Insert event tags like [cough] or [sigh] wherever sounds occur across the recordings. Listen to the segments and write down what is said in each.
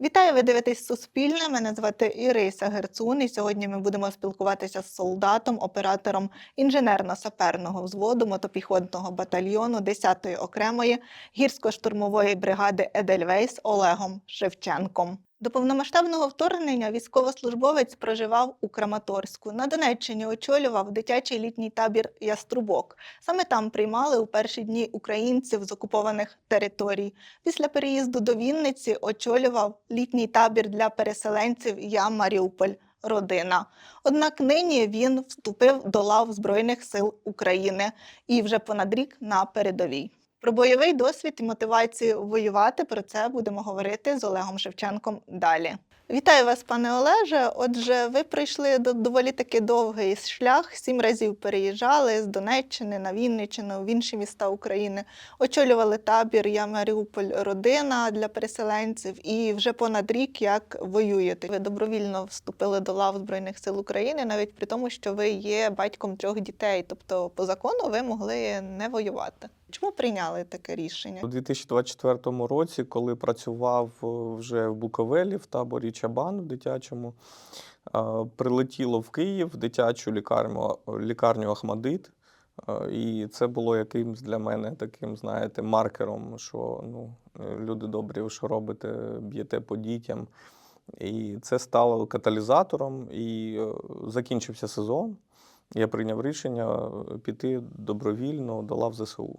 Вітаю, ви дивитесь Суспільне. Мене звати Іриса Герцун. І сьогодні ми будемо спілкуватися з солдатом, оператором інженерно-саперного взводу мотопіхотного батальйону 10-ї окремої гірсько-штурмової бригади Едельвейс Олегом Шевченком. До повномасштабного вторгнення військовослужбовець проживав у Краматорську. На Донеччині очолював дитячий літній табір Яструбок. Саме там приймали у перші дні українців з окупованих територій. Після переїзду до Вінниці очолював літній табір для переселенців Я Маріуполь. Родина. Однак нині він вступив до лав Збройних сил України і вже понад рік на передовій. Про бойовий досвід і мотивацію воювати про це будемо говорити з Олегом Шевченком далі. Вітаю вас, пане Олеже. Отже, ви пройшли до доволі таки довгий шлях. Сім разів переїжджали з Донеччини на Вінниччину, в інші міста України. Очолювали табір Я Маріуполь родина для переселенців і вже понад рік як воюєте. Ви добровільно вступили до лав Збройних сил України, навіть при тому, що ви є батьком трьох дітей. Тобто, по закону ви могли не воювати. Чому прийняли таке рішення? У 2024 році, коли працював е, вже в Буковелі в таборі Чабан в дитячому, е, прилетіло в Київ в дитячу лікарню, лікарню Ахмадит. Е, І це було якимсь для мене таким, знаєте, маркером, що ну, е, люди добрі, що робите, б'єте по дітям. І це стало каталізатором, і е, закінчився сезон. Я прийняв рішення е, піти добровільно до лав ЗСУ.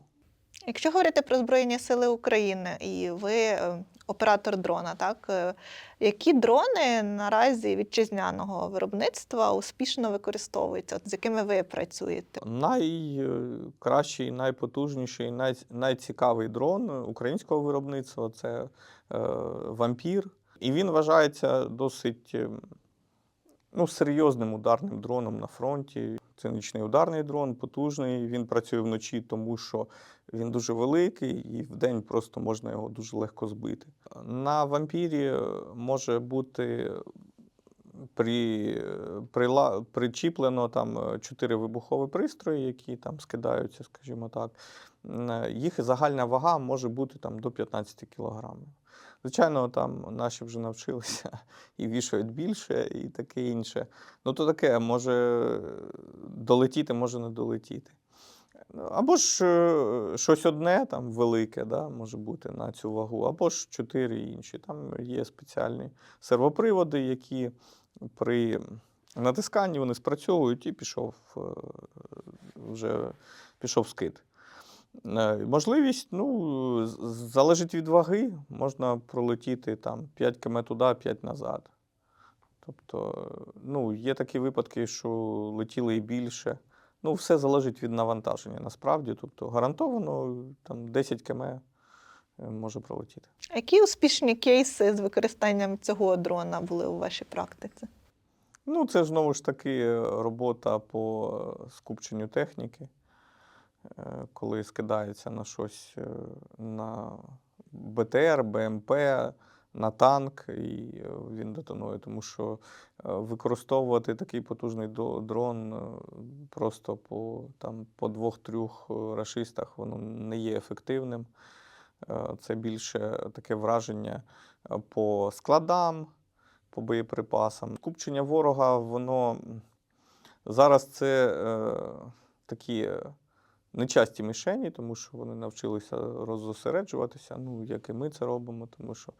Якщо говорити про Збройні Сили України, і ви е, оператор дрона, так е, які дрони наразі вітчизняного виробництва успішно використовуються, от з якими ви працюєте? Найкращий, найпотужніший, най, найцікавий дрон українського виробництва це е, вампір. І він вважається досить е, ну, серйозним ударним дроном на фронті. Це нічний ударний дрон, потужний. Він працює вночі, тому що він дуже великий, і вдень просто можна його дуже легко збити. На вампірі е, може бути при, прила, причіплено там е, чотири вибухові пристрої, які там скидаються, скажімо так. Їх загальна вага може бути там до 15 кілограмів. Звичайно, там наші вже навчилися [laughs] і вішають більше, і таке інше. Ну, то таке може долетіти, може не долетіти. Ну, Або ж е, щось одне там велике, да, може бути на цю вагу, або ж чотири інші. Там є спеціальні сервоприводи, які при натисканні вони спрацьовують і пішов е, вже пішов скид. Е, Можливість, ну, залежить від ваги, можна пролетіти там 5 км туди, 5 назад. Тобто, ну, є такі випадки, що летіли і більше. Ну, все залежить від навантаження насправді. Тобто гарантовано там 10 км е, може пролетіти. Які успішні кейси з використанням цього дрона були у вашій практиці? Ну, це ж знову ж таки робота по скупченню техніки, е, коли скидається на щось е, на БТР, БМП, на танк, і е, він детонує. Тому що е, використовувати такий потужний дрон е, просто по, там, по двох-трьох рашистах воно не є ефективним. Це більше таке враження по складам, по боєприпасам. Купчення ворога, воно зараз це е, такі нечасті мішені, тому що вони навчилися роззосереджуватися, ну, як і ми це робимо, тому що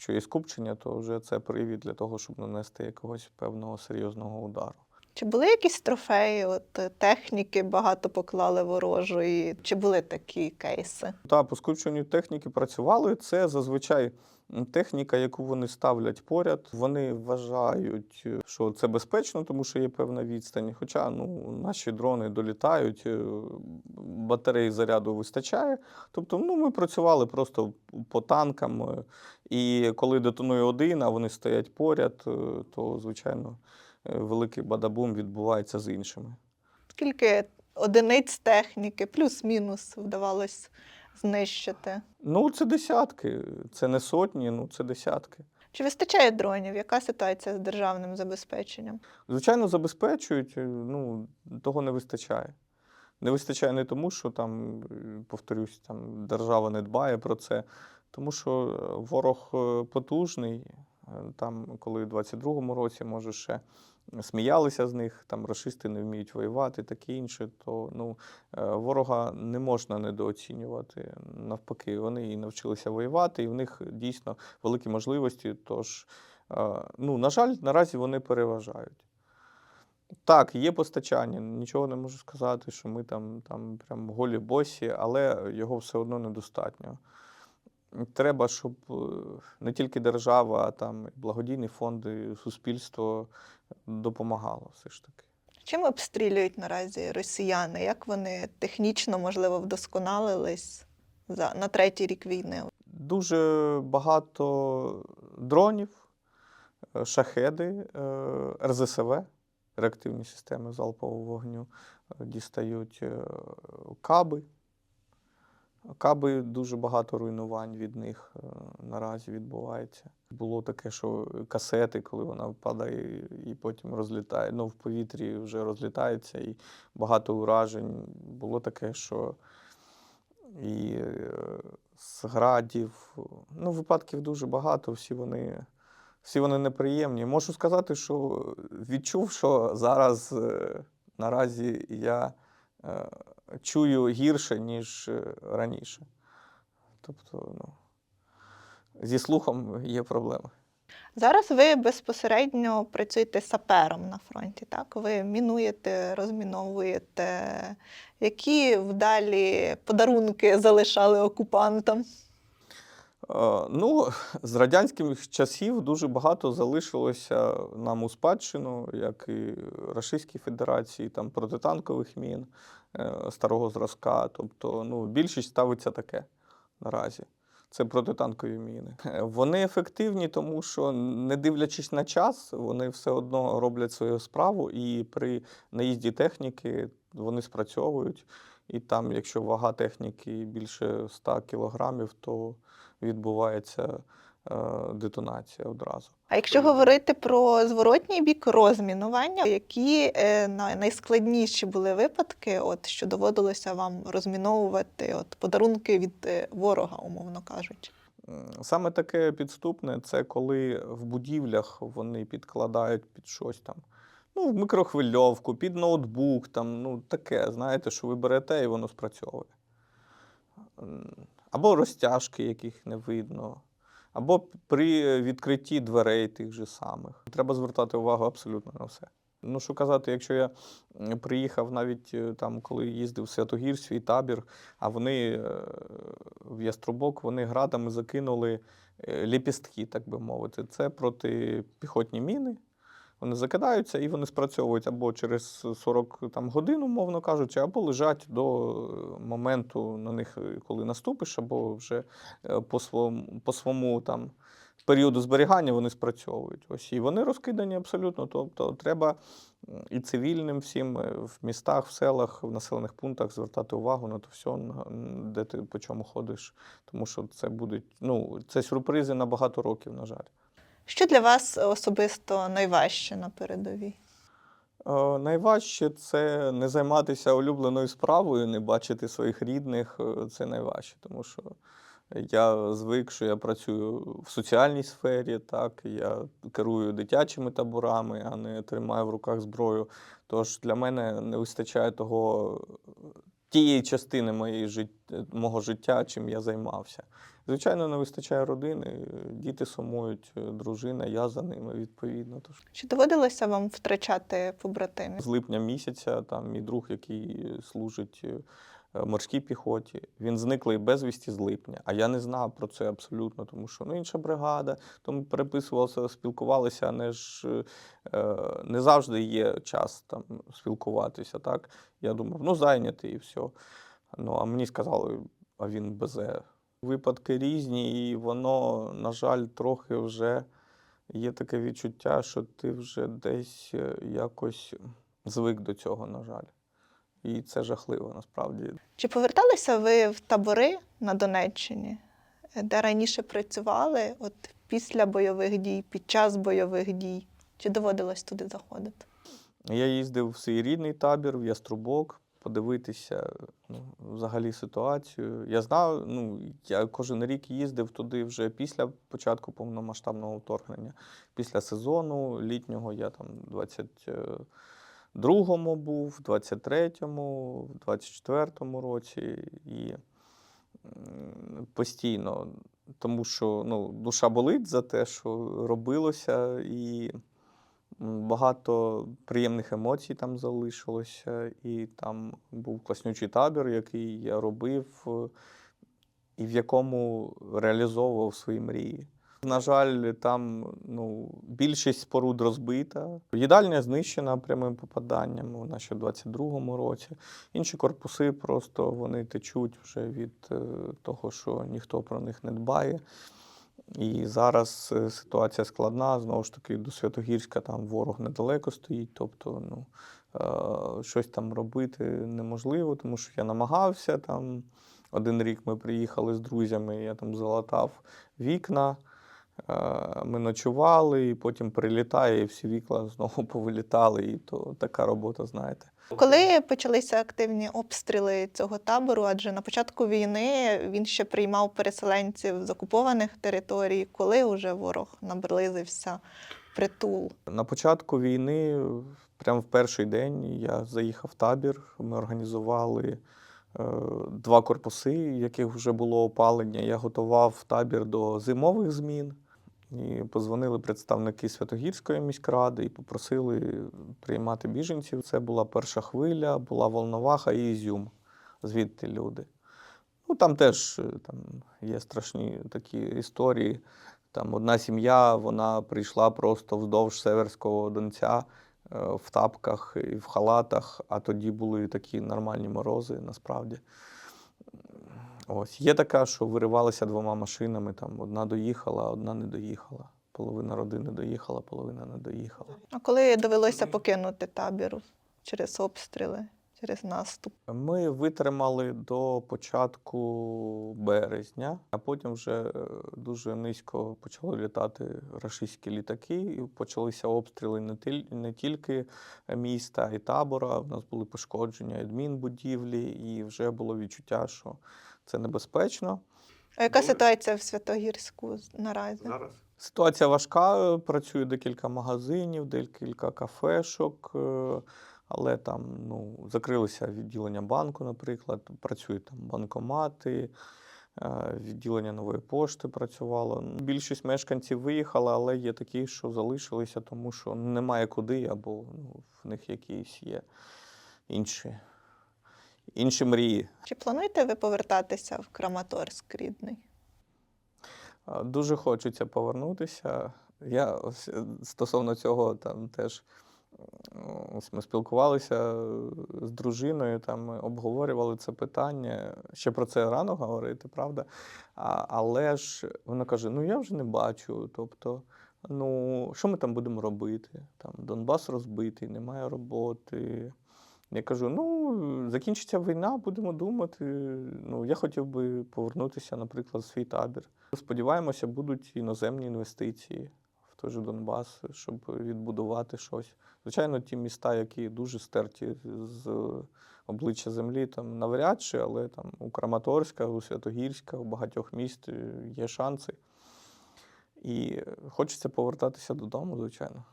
якщо є скупчення, то вже це привід для того, щоб нанести якогось певного серйозного удару. Чи були якісь трофеї, от е, техніки багато поклали ворожої? Чи були такі кейси? Так, по скупченню техніки працювали. Це зазвичай техніка, яку вони ставлять поряд. Вони вважають, е, що це безпечно, тому що є певна відстань. Хоча ну, наші дрони долітають, е, батареї заряду вистачає. Тобто, ну, ми працювали просто по танкам. е, І коли детонує один, а вони стоять поряд, то звичайно великий бадабум відбувається з іншими. Скільки одиниць техніки, плюс-мінус вдавалось знищити? Ну, це десятки, це не сотні, ну це десятки. Чи вистачає дронів? Яка ситуація з державним забезпеченням? Звичайно, забезпечують, е, ну, того не вистачає. Не вистачає не тому, що там, е, повторюсь, там держава не дбає про це, тому що е, ворог потужний, Там, коли в 22-му році, може, ще сміялися з них, там рашисти не вміють воювати, таке інше, то ну, е, ворога не можна недооцінювати. Навпаки, вони і навчилися воювати, і в них дійсно великі можливості. Тож, е, ну, на жаль, наразі вони переважають. Так, є постачання, нічого не можу сказати, що ми там, там прям голі босі, але його все одно недостатньо. Треба, щоб е, не тільки держава, а там благодійні фонди, суспільство допомагало все ж таки. Чим обстрілюють наразі росіяни? Як вони технічно, можливо, вдосконалились за на третій рік війни? Дуже багато дронів, е, шахеди, е, РЗСВ, реактивні системи залпового вогню, е, дістають каби. Каби дуже багато руйнувань від них е, наразі відбувається. Було таке, що касети, коли вона падає і потім розлітає, ну в повітрі вже розлітається, і багато уражень. Було таке, що і е, з градів. Ну, випадків дуже багато, всі вони, всі вони неприємні. Можу сказати, що відчув, що зараз е, наразі я чую гірше, ніж е, раніше. Тобто, ну, зі слухом є проблеми. Зараз ви безпосередньо працюєте сапером на фронті, так? Ви мінуєте, розміновуєте. Які вдалі подарунки залишали окупантам? Е, Ну, з радянських часів дуже багато залишилося нам у спадщину, як і Російській Федерації, там протитанкових мін старого зразка. Тобто, ну, більшість ставиться таке наразі. Це протитанкові міни. Е, Вони ефективні, тому що, не дивлячись на час, вони все одно роблять свою справу, і при наїзді техніки вони спрацьовують. І там, якщо вага техніки більше 100 кілограмів, то відбувається е, детонація одразу. А якщо говорити про зворотній бік розмінування, які е, найскладніші були випадки, от що доводилося вам розміновувати от подарунки від е, ворога, умовно кажучи? Саме таке підступне це коли в будівлях вони підкладають під щось там. Ну, в мікрохвильовку, під ноутбук, там, ну, таке, знаєте, що ви берете і воно спрацьовує. Або розтяжки, яких не видно, або при відкритті дверей тих же самих. Треба звертати увагу абсолютно на все. Ну, що казати, якщо я приїхав навіть е, там, коли їздив в Святогір, свій табір, а вони е, в Яструбок вони градами закинули е, ліпістки, так би мовити. Це протипіхотні міни. Вони закидаються і вони спрацьовують або через 40 там, годин, умовно кажучи, або лежать до е, моменту на них, е, коли наступиш, або вже е, по своєму, по своєму там, періоду зберігання вони спрацьовують. Ось і вони розкидані абсолютно. Тобто треба і цивільним всім в містах, в селах, в населених пунктах звертати увагу на то все, де ти по чому ходиш. Тому що це будуть ну, це сюрпризи на багато років, на жаль. Що для вас особисто найважче на передовій? Е, Найважче це не займатися улюбленою справою, не бачити своїх рідних. е, Це найважче, тому що я звик, що я працюю в соціальній сфері, так, я керую дитячими таборами, а не тримаю в руках зброю. Тож для мене не вистачає того тієї частини моєї жит... мого життя, чим я займався. Звичайно, не вистачає родини, діти сумують, е, дружина, я за ними відповідно. Тож Чи доводилося вам втрачати побратимів? з липня місяця там мій друг, який служить е, е, морській піхоті, він зниклий безвісті з липня. А я не знав про це абсолютно, тому що ну інша бригада, тому переписувалися, спілкувалися, не ж е, не завжди є час там спілкуватися. Так я думав, ну зайнятий і все. Ну а мені сказали, а він безе. Випадки різні, і воно, на жаль, трохи вже є таке відчуття, що ти вже десь е, якось звик до цього, на жаль. І це жахливо насправді. Чи поверталися ви в табори на Донеччині, де раніше працювали, от після бойових дій, під час бойових дій? Чи доводилось туди заходити? Я їздив в свій рідний табір, в Яструбок. подивитися ну, взагалі ситуацію. Я знав, ну, я кожен рік їздив туди вже після початку повномасштабного вторгнення, після сезону літнього я там 22-му був, в 23-му, в 24-му році і постійно. Тому що ну, душа болить за те, що робилося, і багато приємних емоцій там залишилося. І там був класнючий табір, який я робив, е, і в якому реалізовував свої мрії. На жаль, там ну, більшість споруд розбита. Їдальня знищена прямим попаданням, вона ще в 22-му році. Інші корпуси просто вони течуть вже від е, того, що ніхто про них не дбає. І зараз е, ситуація складна. Знову ж таки, до Святогірська там ворог недалеко стоїть. Тобто, ну, е, щось там робити неможливо, тому що я намагався там. Один рік ми приїхали з друзями, я там залатав вікна. Е, Ми ночували, і потім прилітає, і всі вікна [laughs] знову повилітали. І то така робота, знаєте. Коли почалися активні обстріли цього табору, адже на початку війни він ще приймав переселенців з окупованих територій, коли вже ворог наблизився притул. На початку війни, прямо в перший день, я заїхав в табір. Ми організували е, два корпуси, яких вже було опалення. Я готував табір до зимових змін. І позвонили представники Святогірської міськради і попросили приймати біженців. Це була перша хвиля, була Волноваха і Ізюм. Звідти люди. Ну там теж е, там є страшні такі історії. Там одна сім'я, вона прийшла просто вздовж Северського Донця е, в тапках і в халатах, а тоді були такі нормальні морози насправді. Ось. Є така, що виривалися двома машинами, там одна доїхала, одна не доїхала. Половина родини доїхала, половина не доїхала. А коли довелося покинути табір через обстріли, через наступ? Ми витримали до початку березня, а потім вже е, дуже низько почали літати рашистські літаки, і почалися обстріли не, тіль- не тільки міста і табора. У нас були пошкодження адмінбудівлі, і вже було відчуття, що це небезпечно. А яка Були. ситуація в Святогірську наразі? Ситуація важка, е, працює декілька магазинів, декілька кафешок, е, але там ну, закрилися відділення банку, наприклад, працюють там банкомати, е, відділення нової пошти працювало. Більшість мешканців виїхала, але є такі, що залишилися, тому що немає куди, або ну, в них якісь є інші, інші мрії. Чи плануєте ви повертатися в Краматорськ рідний? Дуже хочеться повернутися. Я ось, е, стосовно цього там теж ось ми спілкувалися е, з дружиною, там ми обговорювали це питання. Ще про це рано говорити, правда? А, але ж вона каже: ну я вже не бачу. Тобто, ну що ми там будемо робити? Там Донбас розбитий, немає роботи. Я кажу: ну, закінчиться війна, будемо думати. Ну, я хотів би повернутися, наприклад, в свій табір. Сподіваємося, будуть іноземні інвестиції в той же Донбас, щоб відбудувати щось. Звичайно, ті міста, які дуже стерті з обличчя землі, там навряд чи, але там у Краматорська, у Святогірська, у багатьох міст є шанси. І хочеться повертатися додому, звичайно.